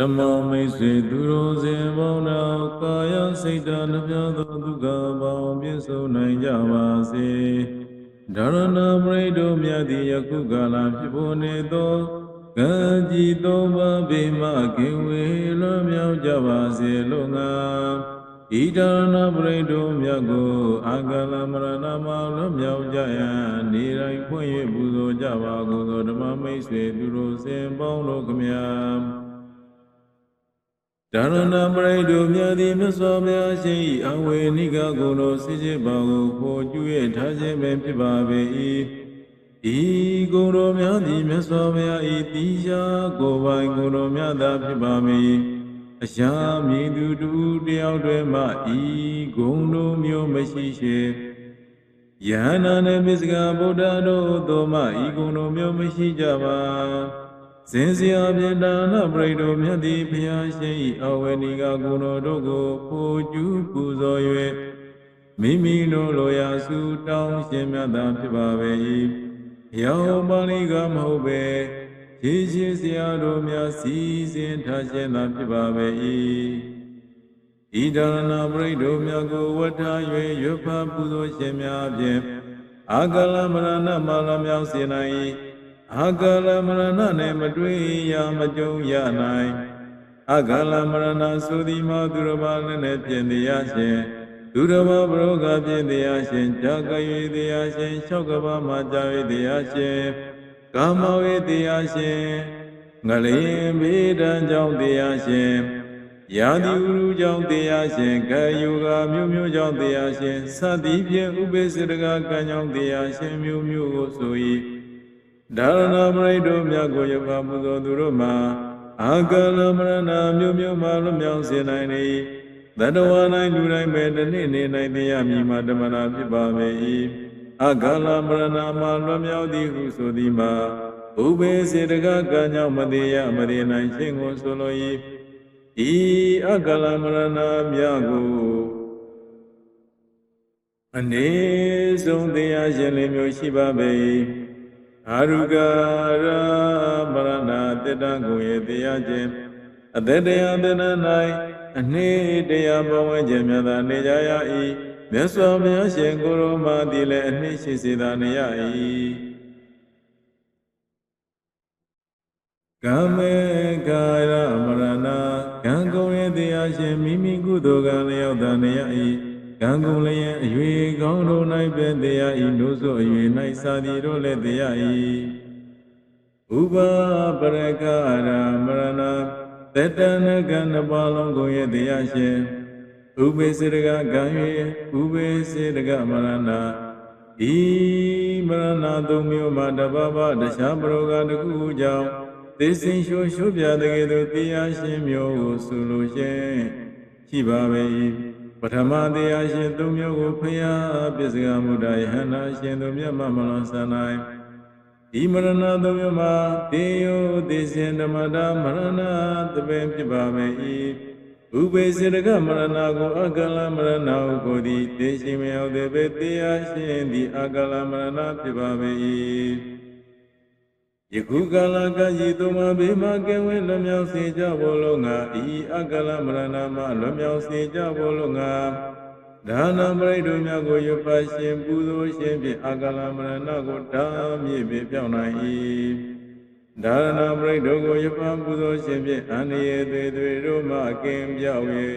ဓမ္မမိတ်ဆွေသူတော်စင်ပေါင်းတော်ကာယစိတ်ဓာတ်နှပြသောဒုက္ခပေါင်းပြည့်စုံနိုင်ကြပါစေဒါရဏပရိဒုမြတ်သည်ယခုကာလဖြစ်ပေါ်နေသောကံကြီးသုံးပါးဘေမကင်ဝေလွန်မြောက်ကြပါစေလို့ငါဣဒာရဏပရိဒုမြတ်ကိုအာဂလမရဏမလွန်မြောက်ကြရန်နေတိုင်းဖွင့်၍ပူဇော်ကြပါကုန်သောဓမ္မမိတ်ဆွေသူတော်စင်ပေါင်းတို့ခမညာ ဒါရဏပရိဒုမြတ်သည်မြတ်စွာဘုရားရှင်၏အဝေနိကကုလိုစိစေပါကိုပေါ်ကျွေးထားခြင်းပဲဖြစ်ပါပေ၏ဤကုလိုများသည်မြတ်စွာဘုရား၏တိရှာကိုယ်ပိုင်ကုလိုများသာဖြစ်ပါမည်အရှာမြည်သူတူတယောက်တည်းမှဤဂုံလိုမျိုးမရှိရှိယဟနာနှင့်ပစ္စကဗုဒ္ဓတို့သောမှဤဂုံလိုမျိုးမရှိကြပါ စင်စရာပြေဒါနပရိဒုမြတ်သည်ဘုရားရှင်၏အဝေနိကကုဏတော်တို့ကိုပိုကျူးပူဇော်၍မိမိတို့လိုရာစုတောင်းရှင်မြတ်သာဖြစ်ပါပေ၏ယောပါဠိကမဟုတ်ပဲခြေရှိစရာတို့များစီစဉ်ထားခြင်းသာဖြစ်ပါပေ၏ဣဒရဏပရိဒုမြတ်ကိုဝတ်ထား၍ရွတ်ဖတ်ပူဇော်ရှင်များဖြင့်အာဂလမရဏမလမြောက်စေနိုင်၏ အာဂလမရဏနှင့်မတွေ့ရမကြုံရနိုင်အာဂလမရဏသုတိမသူရဘာလည်းနဲ့ပြင်တရားရှင်သူရဘာဘရောကပြင်တရားရှင်ဇာကယေတရားရှင်၆ကဘာမှာဇာယေတရားရှင်ကာမဝေတရားရှင်ငလျင်ဗေဒံကြောင့်တရားရှင်ယာတိဥရုကြောင့်တရားရှင်ကာယုဂမျိုးမျိုးကြောင့်တရားရှင်သတိဖြင့်ဥပေစရကကံကြောင့်တရားရှင်မျိုးမျိုးကိုဆို၏ ဒါရဏမရိတ်တို့မြတ်ကိုယကပူဇော်သူတို့မှာအာကလမရဏမျိုးမျိုးမှလွတ်မြောက်စေနိုင်၏တတဝါ၌လူတိုင်းပဲတစ်နေ့နေနိုင်တရားမြည်မှာတမနာဖြစ်ပါပေ၏အကလမရဏမှာလွတ်မြောက်သည်ဟုဆိုသည်မှာဥပေစေတကကံကြောင့်မသေးရမသေးနိုင်ခြင်းကိုဆိုလို၏ဤအကလမရဏမြတ်ကိုအနေဆုံးတရားရှင်လေးမျိုးရှိပါပေ၏ အာရုကရမရဏတေတံကိုရဲ့တရားခြင်းအသက်တရားသဏ္ဍာန်၌အနှစ်တရားဘဝခြင်းမြတ်သာနေကြရ၏မြတ်စွာဘုရားရှင်ကိုရောမာသည်လည်းအနှစ်ရှိစေသာနေရ၏ကမေကာရမရဏကံကုန်ရဲ့တရားရှင်မိမိကုသိုလ်ကံလျောက်သာနေရ၏ ကံကုန်လျင်အ၍ကောင်းတို့၌ပဲတရား၏တို့ဆိုအ၍၌စာသည်တို့လည်းတရား၏ဥပပရကရမရဏတတနကံနှစ်ပါးလုံးကိုရဲ့တရားရှင်ဥပေစေတကကံ၍ဥပေစေတကမရဏဤမရဏသုံးမျိုးမှာတပပတခြားပရောဂတခုကြောင့်သေစင်ရှုရှုပြတဲ့ကဲ့သို့တရားရှင်မျိုးကိုဆိုလိုခြင်းရှိပါပေ၏ပ ထမတရားရှင်သုံးမျိုးကိုဖျားပစ္စကမုဒ္ဒယဟနာရှင်သူမြတ်မမလွန်ဆန္နိုင်ဒီမရဏသုံးမျိုးမှာတေယောသေစင်ဓမ္မတာမရဏသဘင်ဖြစ်ပါပေ၏ဥပေစေတကမရဏကိုအကလမရဏဟုကိုသည်တေရှိမယောတေပေတရားရှင်သည်အကလမရဏဖြစ်ပါပေ၏ယ ခုကာလကဤသုံးပါးဘေးမှကဲဝဲလွန်မြောက်စေကြဘောလုံးငါဤအကလမရဏမှလွန်မြောက်စေကြဘောလုံးငါဒါနပရိဒုမြတ်ကိုရပရှင်ပူဇော်ရှင်ဖြင့်အကလမရဏကိုတာမြည့်ပြပြောင်းနိုင်၏ဒါနပရိဒုကိုရပပူဇော်ရှင်ဖြင့်အန္တရာယ်တွေတွေတို့မှအကင်းပြောင်း၍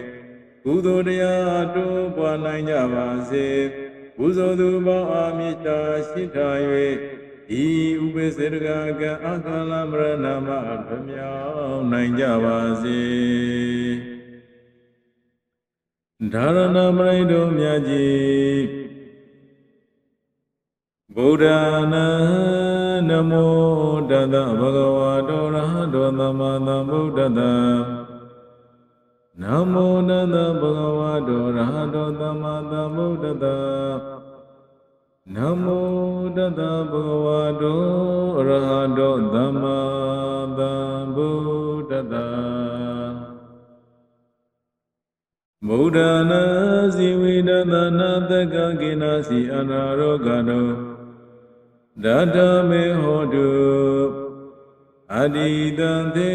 ကုသိုလ်တရားတိုးပွားနိုင်ကြပါစေပူဇော်သူပေါင်းအာမြစ်တာရှိထား၍ ဤဥပ္ပစေတကကံအခါလမရဏမဗမြောင်းနိုင်ကြပါစေဒါရဏမရိတုမြတ်ကြီးဗုဒ္ဓနာနမောတတဗဂဝတောရဟတောသမ္မာသမ္ဗုဒ္ဓတနမောတတဗဂဝတောရဟတောသမ္မာသမ္ဗုဒ္ဓတ နမောတတဗဂဝတောအရဟတောသမ္မာသမ္ဗုဒ္ဓတမုဒ္ဒနာဇီဝိဒသနာတကကိနာစီအနာရောဂတောဒတမေဟောတုအအတိတံသေ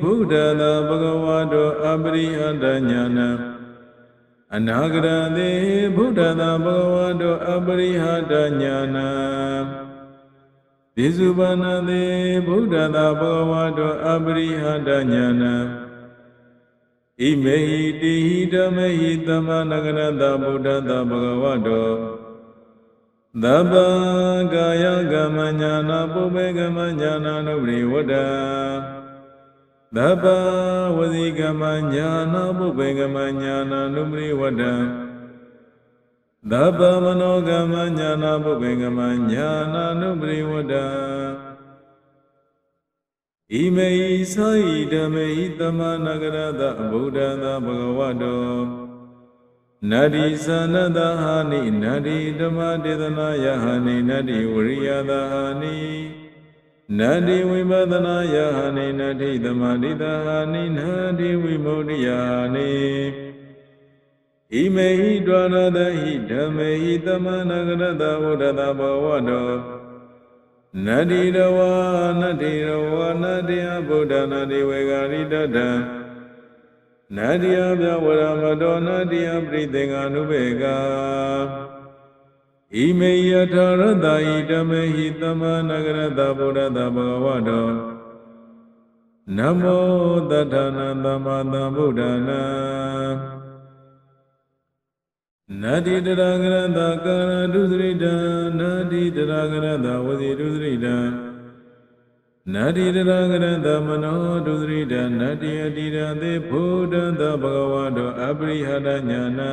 ဘုဒ္ဓသာဘဂဝါတောအပရိဟတညာနံ အနာဂရသေဘုဒ္ဓသာဘဂဝါတောအပရိဟတညာနံသေစုပနသေဘုဒ္ဓသာဘဂဝါတောအပရိဟတညာနံဣမေဟိတိဟိဓမ္မေဟိသမနဂရတဗုဒ္ဓသာဘဂဝါတောသဗ္ဗကာယကမ္မညာနာပုပ္ပေကမ္မညာနာနုပရိဝတ္တ သဗ္ဗဝစီကမ္မညာနာပုပ္ပေကမ္မညာနာနုပရိဝတ္တသဗ္ဗမနောကမ္မညာနာပုပ္ပေကမ္မညာနာနုပရိဝတ္တဣမေဟိသာဟိဓမ္မေဟိသမနဂရတဗုဒ္ဓသာဘဂဝတောနတ္တိသနတဟာနိနတ္တိဓမ္မဒေသနာယဟာနိနတ္တိဝရိယသဟာနိ နတ္တိဝိပဒနာယဟာနိနတ္တိသမာဓိတဟာနိနတ္တိဝိမု ക്തി ယဟာနိဣမေဟိဒွါရတဟိဓမ္မေဟိသမနဂရတဝဒတဘဝတောနတ္တိရဝနတ္တိရဝနတ္တိယဗုဒ္ဓနာတိဝေဂာရိတတံနတ္တိယပြဝရမတောနတ္တိယပရိသေငာနုဘေက ဣမေယထာရတဟိဓမ္မေဟိသမနဂရတဗုဒ္ဓတဘဂဝတောနမောတထနာသမ္မာသမ္ဗုဒ္ဓနာနတ္တိတရဂရတကာရဒုစရိတံနတ္တိတရဂရတဝစီဒုစရိတံနတ္တိတရဂရတမနောဒုစရိတနတ္တိအတိရသေဘုဒ္ဓံသဘဂဝတောအပရိဟတညာနာ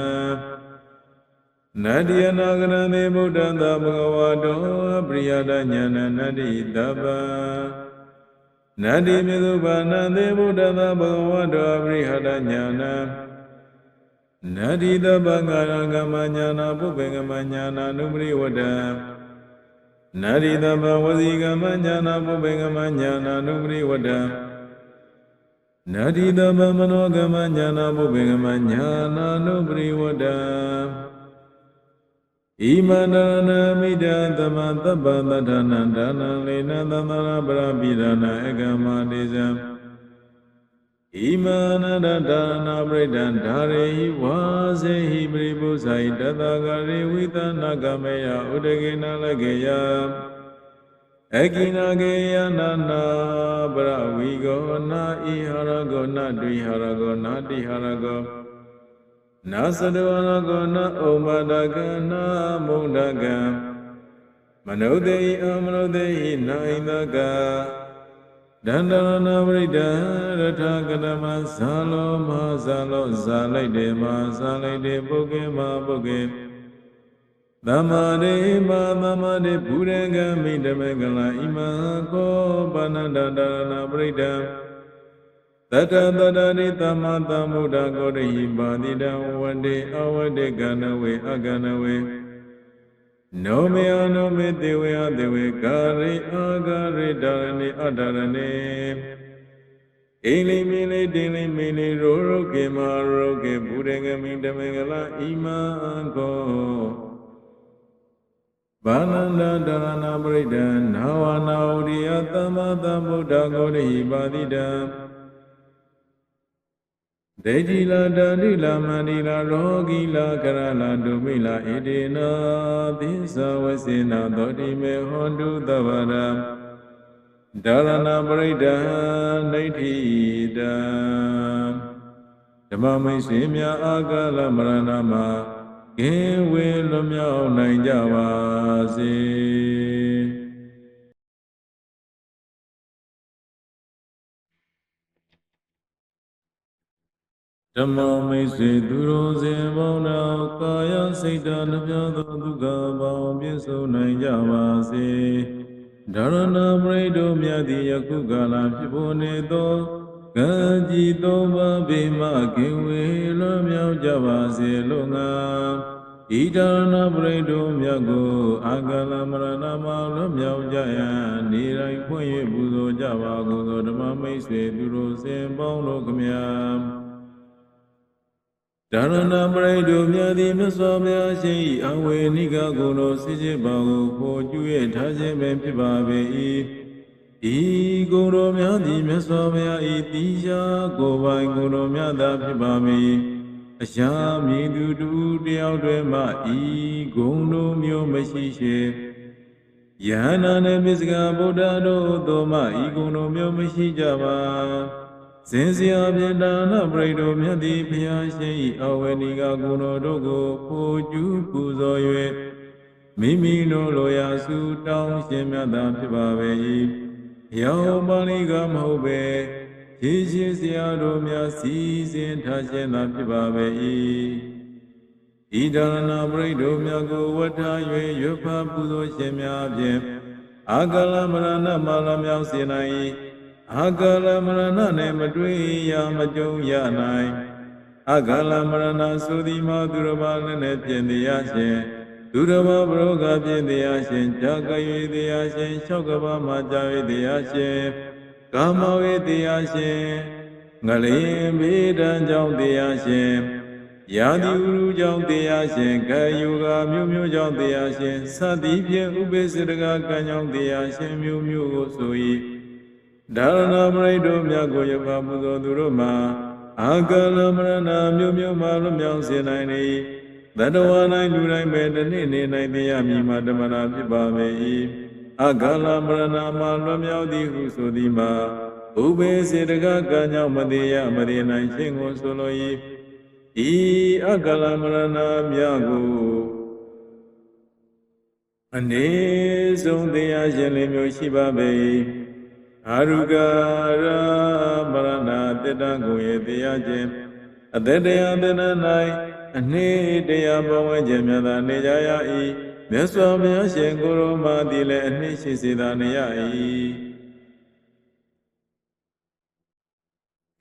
နတ္တိအနာဂရသေဘုဒ္ဓံသဘဂဝတောအပရိဟတညာနာနတ္တိတပ္ပနတ္တိမြေသုဘာနံသေဘုဒ္ဓံသဘဂဝတောအပရိဟတညာနာနတ္တိတပ္ပငါရကမ္မညာနာပုပ္ပေကမ္မညာနာနုပရိဝတ္တနာရိတပဝစီကမညာနာပုပ္ပေကမညာနာနုပရိဝတ္တနာရိတပမနောကမညာနာပုပ္ပေကမညာနာနုပရိဝတ္တ ဣမန္တရဏမိတံသမသဗ္ဗတထနံဒါနံလေနသန္တရပရပိဒနာအကမတေဇံဣမနန္တဒါနာပရိဒံဓာရေဟိဝါစေဟိပရိပုဇာယတတဂရေဝိသနာကမေယဥဒကေနလကေယအကိနာကေယနာနာပရဝီကောနာဣဟရကောနာဒွိဟရကောနာတိဟရကော နာသတဝရကောနာဩမဒကနာမုဒ္ဒကံမနုဿေအမနုဿေနာဣန္ဒကဒန္တရဏပရိဒရထကရမဇာလောမဇာလောဇာလိုက်တယ်မဇာလိုက်တယ်ပုဂ္ဂေမပုဂ္ဂေသမ္မာရိမာသမ္မာရိဘုရကမိတမေကလဣမခောပဏ္ဍဒရဏပရိဒံ တတတတရိသမ္မာသမ္ဗုဒ္ဓကောရိပါတိတံဝတေအဝတေကနဝေအကနဝေနောမေယနောမေတေဝေအတေဝေကာရိအာကာရိဒါရဏိအတ္တရဏိအိလိမိလိတိလိမိလိရောရောကေမရောကေဘုရေကမိတမေကလာဣမံကောဘာနန္ဒဒါနပရိဒံနာဝနာဝရိယသမ္မာသမ္ဗုဒ္ဓဂောရိပါတိတံ ဒေကြည်လာတန္တိလာမန္တိလာရောဂီလာကရလာဒုမိလာဣတိနာသစ္စာဝစေနာသောတိမေဟောတုသဗ္ဗရာဒါရဏပရိဒံဒိဋ္ဌိတံဓမ္မမိတ်ဆွေများအာကလမရဏမှာကင်းဝေလွတ်မြောက်နိုင်ကြပါစေ ဓမ္မမိတ်ဆွေသူတော်စင်ပေါင်းတော်ကာယစိတ်ဓာတ်နှပြသောဒုက္ခပေါင်းပြည့်စုံနိုင်ကြပါစေဒါရဏပရိဒုမြတ်သည်ယခုကာလဖြစ်ပေါ်နေသောကံကြီးသုံးပါးဘေမကင်ဝေလွန်မြောက်ကြပါစေလို့ငါဣဒာရဏပရိဒုမြတ်ကိုအာကလမရဏမလွန်မြောက်ကြရန်နေတိုင်းဖွင့်ရပူဇော်ကြပါကုန်သောဓမ္မမိတ်ဆွေသူတို့စင်ပေါင်းတို့ခမညာ ဒါရဏပရိဒုမြတ်သည်မြတ်စွာဘုရားရှင်၏အဝေနိကကိုယ်တော်စစ်စစ်ပါကိုခေါ်ကျူ၍ထားခြင်းပင်ဖြစ်ပါပေ၏ဤကိုယ်တော်များသည်မြတ်စွာဘုရားဤတိရှာကိုယ်ပိုင်ကိုယ်တော်များသာဖြစ်ပါမည်အရှာမြည်သူတူတယောက်တည်းမှဤဂုံတို့မျိုးမရှိရှိယဟနာနှင့်ပစ္စကဗုဒ္ဓတို့သောမှဤဂုံတို့မျိုးမရှိကြပါ စင်စရာပြေဒါနပရိတို့မြတ်သည်ဘုရားရှင်၏အဝေနိကဂုဏတော်တို့ကိုပိုကျူးပူဇော်၍မိမိတို့လိုရာစုတောင်းရှင်မြတ်သာဖြစ်ပါပေ၏ယောပါဠိကမဟုတ်ပဲရေရှိစရာတို့များစီစဉ်ထားခြင်းသာဖြစ်ပါပေ၏ဤဒါနပရိတို့များကိုဝတ်ထား၍ရွတ်ဖပူဇော်ရှင်များဖြင့်အာဂလမရဏမလမြောက်စေနိုင်၏ အာဂလမရဏနှင့်မတွေ့ရမကြုံရနိုင်အာဂလမရဏသုတိမသူရဘာလည်းနဲ့ပြင်တရားရှင်သူရဘာဘရောကပြင်တရားရှင်ကြာကရွေတရားရှင်၆ကဘာမှာကြာရွေတရားရှင်ကာမဝေတရားရှင်ငလျင်ဗေဒံကြောင့်တရားရှင်ယာတိဥရုကြောင့်တရားရှင်ကာယုဂမျိုးမျိုးကြောင့်တရားရှင်သတိဖြင့်ဥပိ္ပစေတကကံကြောင့်တရားရှင်မျိုးမျိုးကိုဆို၏ ဒါရဏမရိတ်တို့မြတ်ကိုယဖပူဇော်သူတို့မှာအာကလမရဏမျိုးမျိုးမှလွမြောက်စေနိုင်၏တတဝါ၌လူတိုင်းပဲတနေ့နေ့၌တရားမြည်မှာတမနာဖြစ်ပါပေ၏အကလမရဏမှာလွမြောက်သည်ဟုဆိုသည်မှာဥပေစေတကကံကြောင့်မသေးရမသေးနိုင်ခြင်းကိုဆိုလို၏ဤအကလမရဏမြတ်ကိုအနေဆုံးတရားရှင်လေးမျိုးရှိပါပေ၏ အာရုကရမရဏတေတံကိုရဲ့တရားခြင်းအတ္တတရားတေန၌အနှစ်တရားဘဝခြင်းမြတ်သာနေကြရ၏မြတ်စွာဘုရားရှင်ကိုရောမာသည်လည်းအနှစ်ရှိစေသာနေရ၏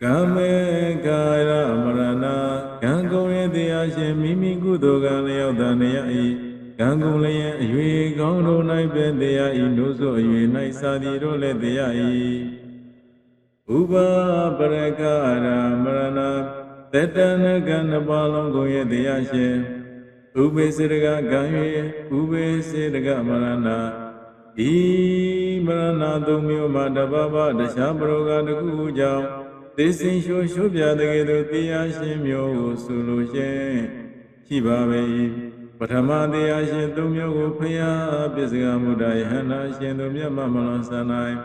ကမေကာရမရဏကံကုန်ရဲ့တရားရှင်မိမိကုသိုလ်ကလျောက်သာနေရ၏ ကံကုန်လျင်အ၍ကောင်းတို့၌ပဲတရား၏တို့ဆိုအ၍၌စာသည်တို့လည်းတရား၏ဥပပရကရမရဏတတနကံနှပါလုံးကိုရဲ့တရားရှင်ဥပေစေတကကံ၍ဥပေစေတကမရဏဤမရဏသုံးမျိုးမှာတပပတခြားပရောဂတခုကြောင့်သိစင်လျှိုလျှိုပြတဲ့ကဲ့သို့တရားရှင်မျိုးကိုဆိုလိုခြင်းရှိပါပေ၏ ပထမတရားရှင်သုံးမျိုးကိုဖျားပစ္စကမုဒ္ဒယဟနာရှင်တို့မြတ်မမလွန်ဆန္နိုင်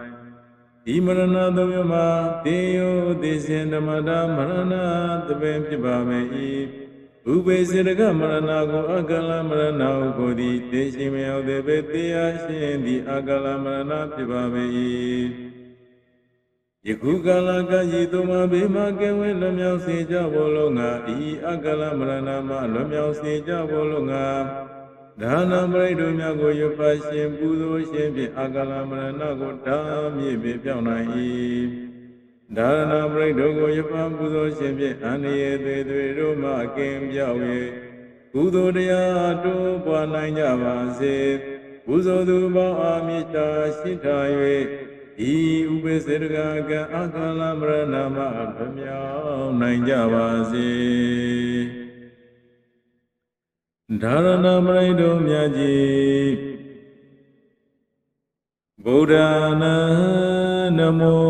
ဤမရဏသုံးမျိုးမှာတေယောသိစင်ဓမ္မတာမရဏသဘင်ဖြစ်ပါမယ်၏ဥပေစေတကမရဏကိုအကလမရဏဟုကိုသည်တေရှိမရောက်သေးပေတရားရှင်သည်အကလမရဏဖြစ်ပါမယ်၏ ယခုကာလကဤသုံးပါးဘေးမှကဲဝဲလွမြောက်စေကြဖို့လုံးငါဤအကလမရဏမှလွမြောက်စေကြဖို့လုံးငါဒါနပရိတို့များကိုရပါရှင်ပူဇော်ရှင်ဖြင့်အကလမရဏကိုတာမြည့်ပြပြောင်းနိုင်၏ဒါနပရိတို့ကိုရပါပူဇော်ရှင်ဖြင့်အန္တရာယ်တွေတွေတို့မှအကင်းပြောင်း၍ကုသိုလ်တရားတိုးပွားနိုင်ကြပါစေပူဇော်သူပေါင်းအာမြစ်တာရှိထား၍ ဤဥပ္ပစေတကကံအကလမရဏမဗမြောင်းနိုင်ကြပါစေဒါရဏမရိတို့မြတ်ကြီးဗုဒ္ဓနာနမော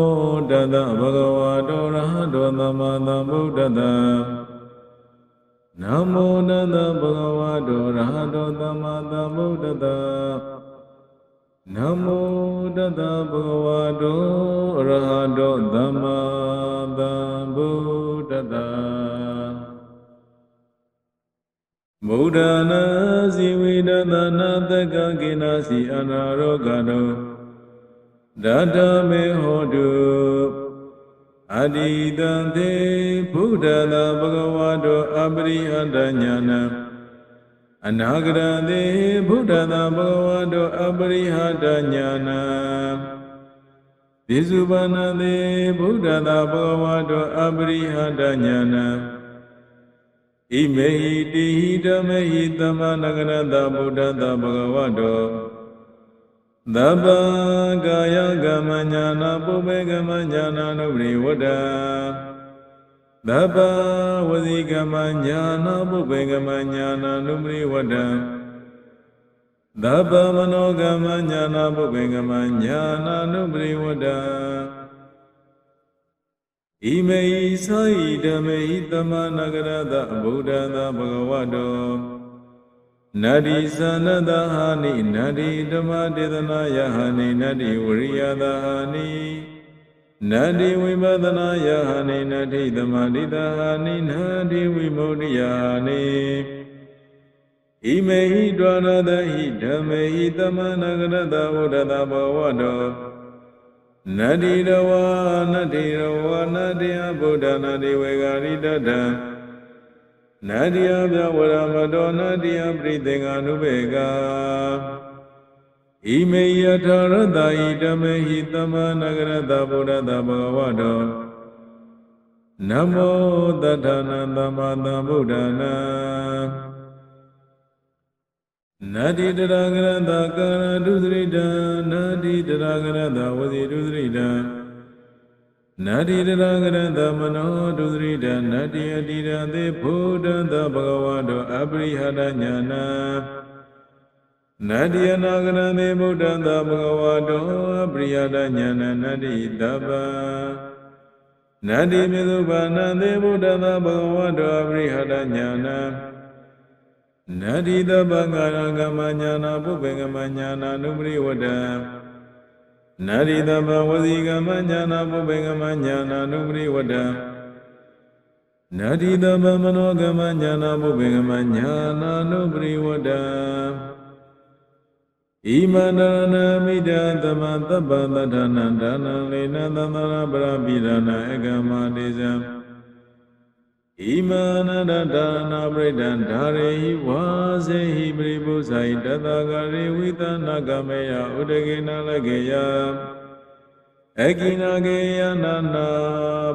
တတဗဂဝတောရဟတောသမ္မာသမ္ဗုဒ္ဓတနမောတတဗဂဝတောရဟတောသမ္မာသမ္ဗုဒ္ဓတ နမောတတဗဂဝတောရဟတောသမ္မာသမ္ဗုဒ္ဓတဗုဒ္ဓနာဇီဝိဒသနာတက္ကကိနာစီအနာရောဂတောဒတမေဟောတုအတိတံသေဘုဒ္ဓသာဘဂဝါတောအပရိဟတညာနံ အနာဂရသေဘုဒ္ဓသာဘဂဝါတောအပရိဟတညာနံပိစုပနသေဘုဒ္ဓသာဘဂဝါတောအပရိဟတညာနံဣမေဟိတိဟိဓမေဟိသမ္မာနဂရတဗုဒ္ဓသာဘဂဝတောသဗ္ဗကာယကမ္မညာနာပုပ္ပေကမ္မညာနာနုပရိဝတ္တ သဗ္ဗဝစီကမ္မညာနာပုပ္ပေကမ္မညာနာနုပရိဝတ္တသသဗ္ဗမနောကမ္မညာနာပုပ္ပေကမညာနာနုပရိဝတ္တဣမေဟိသာဟိဓမ္မေဟိသမနဂရတဗုဒ္ဓသာဘဂဝတောနတ္တိသနတဟာနိနတ္တိဓမ္မဒေသနာယဟနိနတ္တိဝရိယသဟာနိ နတ္တိဝိပဒနာယဟနိနတ္တိသမာဓိတဟာနိနတ္တိဝိမု ക്തി ယဟာနိဣမေဟိဒွါရတဟိဓမ္မေဟိသမနဂရတဝုဒ္ဓတဘဝတောနတ္တိရဝနတ္တိရဝနတ္တိယဗုဒ္ဓနာတိဝေဂာရိတတံနတ္တိယပြဝရမတောနတ္တိယပရိသေငာနုဘေကာ ဣမေယထာရတဟိဓမ္မေဟိသမနဂရတဗုဒ္ဓတဘဝတောနမောတထနာသမ္မာသမ္ဗုဒ္ဓနာနတ္တိတရာဂရတကာရဒုသရိတံနတ္တိတရာဂရတဝစီဒုသရိတံနတ္တိတရာဂရတမနောဒုသရိတံနတ္တိအတိရသေဘုဒ္ဓံသဘဂဝတောအပရိဟတညာနာ နတ္တိအနာဂရသေဘုဒ္ဓံသဘဂဝတောအပရိဟတညာနာနတ္တိတပ္ပနတ္တိမြေသုဘာနံသေဘုဒ္ဓံသဘဂဝတောအပရိဟတညာနာနတ္တိတပံကာရကမ္မညာနာပုပ္ပေကမ္မညာနာနုပရိဝတ္တနတ္တိတပံဝစီကမ္မညာနာပုပ္ပေကမ္မညာနာနုပရိဝတ္တနတ္တိတပံမနောကမ္မညာနာပုပ္ပေကမ္မညာနာနုပရိဝတ္တ ဣမန္တရဏမိတံသမသဗ္ဗတထနံဒါနံလေနသန္တရပရပိရဏအကမတေဇံဣမာနန္ဒဒါနာပရိဒံဓာရေဟိဝါစေဟိပရိပုဇာယတတဂရေဝိသနာကမေယဥဒကေနလကေယအကိနာကေယနာနာ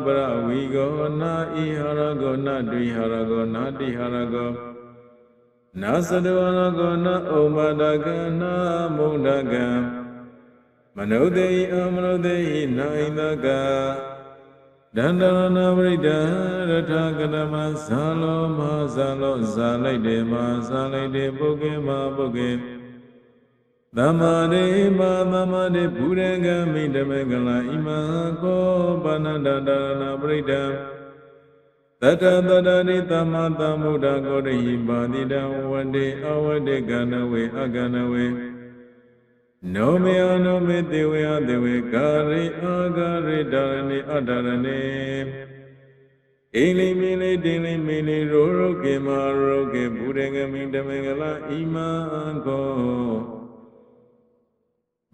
ပရဝီကောနာဣဟရကောနာဒွိဟရကောနာတိဟရကော နာသတဝရကောနာဩမဒကနာမုဒ္ဒကံမနုဿေဟိအမနုဿေဟိနာဣန္ဒကဒန္တရဏပရိဒရထကရမဇာလောမဇာလောဇာလိုက်တယ်မဇာလိုက်တယ်ပုဂ္ဂေမပုဂ္ဂေသမ္မာရိမာသမ္မာရိဘုရကမိတမေကလဣမကောပါဏန္တဒရဏပရိဒ တတတတရိသမ္မာသမ္ဗုဒ္ဓကိုရိပါတိတံဝတေအဝတေကနဝေအကနဝေနောမေယနောမေတေဝေယတေဝေကာရိအာကာရိဒါရဏိအတ္တရဏိအိလိမိလိတိလိမိလိရောရောကေမရောကေဘုရေကမိတမေကလာဣမံကော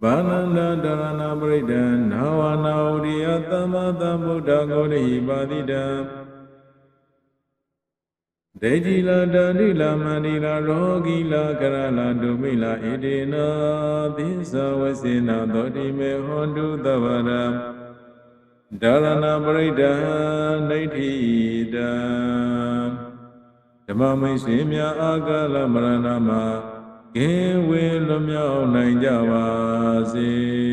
ဘာနန္ဒဒါရဏပရိဒံနာဝနာဝရိယသမ္မာသမ္ဗုဒ္ဓကိုရိပါတိတံ ဒေကြည်လာတန္တိလာမန္တိလာရောဂီလာကရလာဒုမိလာဣတိနာသစ္စာဝစေနာသောတိမေဟောတုသဗ္ဗရံဒါရဏပရိဒံဒိဋ္ဌိတံဓမ္မမိတ်ဆွေများအာကလမရဏမှာကင်းဝေလွမြောက်နိုင်ကြပါစေ